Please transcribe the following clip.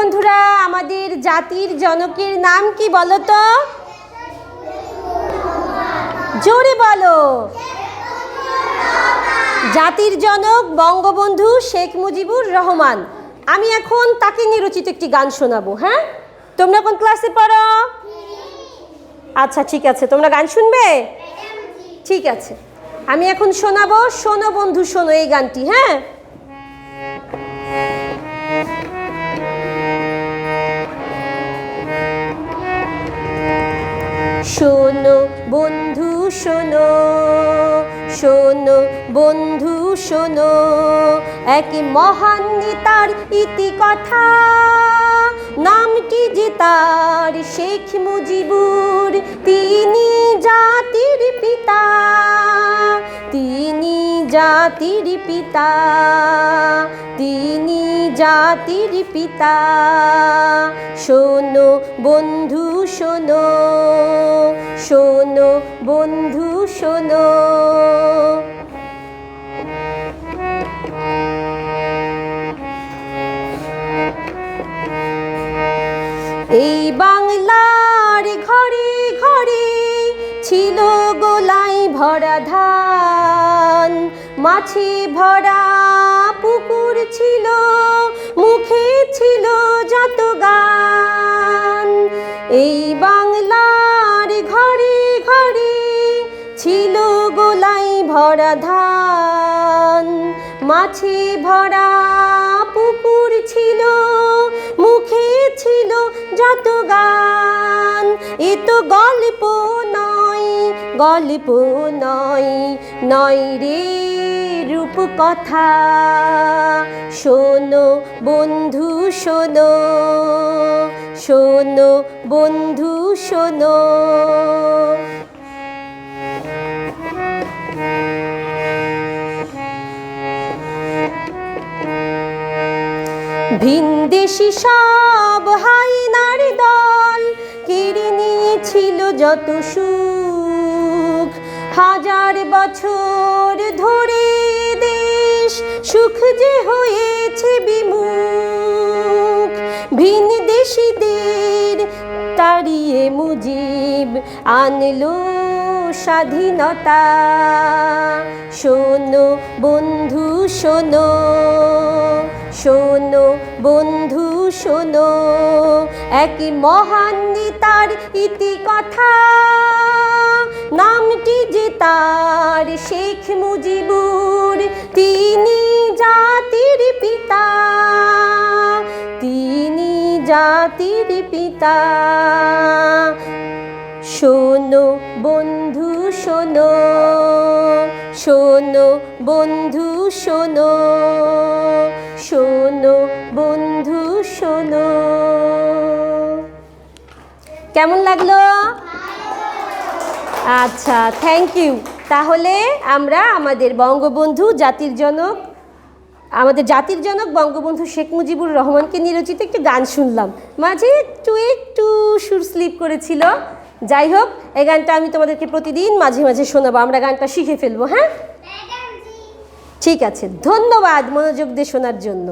বন্ধুরা, আমাদের জাতির জনকের নাম কি বলো তো? জোরে বলো। জাতির জনক বঙ্গবন্ধু শেখ মুজিবুর রহমান। আমি এখন তাকে নিরচিত একটি গান শোনাবো হ্যাঁ? তোমরা কোন ক্লাসে পড়ো? আচ্ছা ঠিক আছে। তোমরা গান শুনবে? ঠিক আছে। আমি এখন শোনাবো, শোনো বন্ধু, শোনো এই গানটি হ্যাঁ? বন্ধু, শোনো। শোনো, বন্ধু, শোনো। এক মহান নেতার ইতিকথা। নামটি যে তার শেখ মুজিবুর, তিনি জাতির পিতা। তিনি জাতির পিতা। তিনি জাতির পিতা। শোনো, বন্ধু, শোনো। শোনো, বন্ধু, শোনো। এই বাংলার ঘরে ঘরে ছিল গোলাই ভরা ধান, মাছে ভরা পুকুর ছিল, মুখে ছিল যত গান। এই ধান মাছে ভরা পুকুর ছিল, মুখে ছিল যত গান। এ তো গল্প নয় গল্প নয় নয় রে রূপ কথা শোনো বন্ধু, শোনো শোনো বন্ধু, শোনো। ভিনদেশি সব হাইনার দল কেড়ে নিয়েছিল যত সুখ। হাজার বছর ধরে দেশ সুখ যে হয়েছে বিমুখ। ভিনদেশিদের তাড়িয়ে মুজিব আনলো স্বাধীনতা। শোনো বন্ধু, শোনো শোনো বন্ধু, শোনো, এক মহান নেতার ইতিকথা নামটি যে তার শেখ মুজিবুর, তিনি জাতির পিতা। তিনি জাতির পিতা। শোনো বন্ধু, শোনো শোনো বন্ধু শোনো শোনো, বন্ধু, শোনো। কেমন লাগল? আচ্ছা থ্যাংক ইউ তাহলে আমরা আমাদের বঙ্গবন্ধু জাতির জনক, আমাদের জাতির জনক বঙ্গবন্ধু শেখ মুজিবুর রহমানকে নিরচিত একটি গান শুনলাম। মাঝে একটু একটু সুর স্লিপ করেছিল। যাই হোক, এই গানটা আমি তোমাদেরকে প্রতিদিন মাঝে মাঝে শোনাবো। আমরা গানটা শিখে ফেলব হ্যাঁ? ঠিক আছে ধন্যবাদ মনোযোগ দিয়ে শোনার জন্য।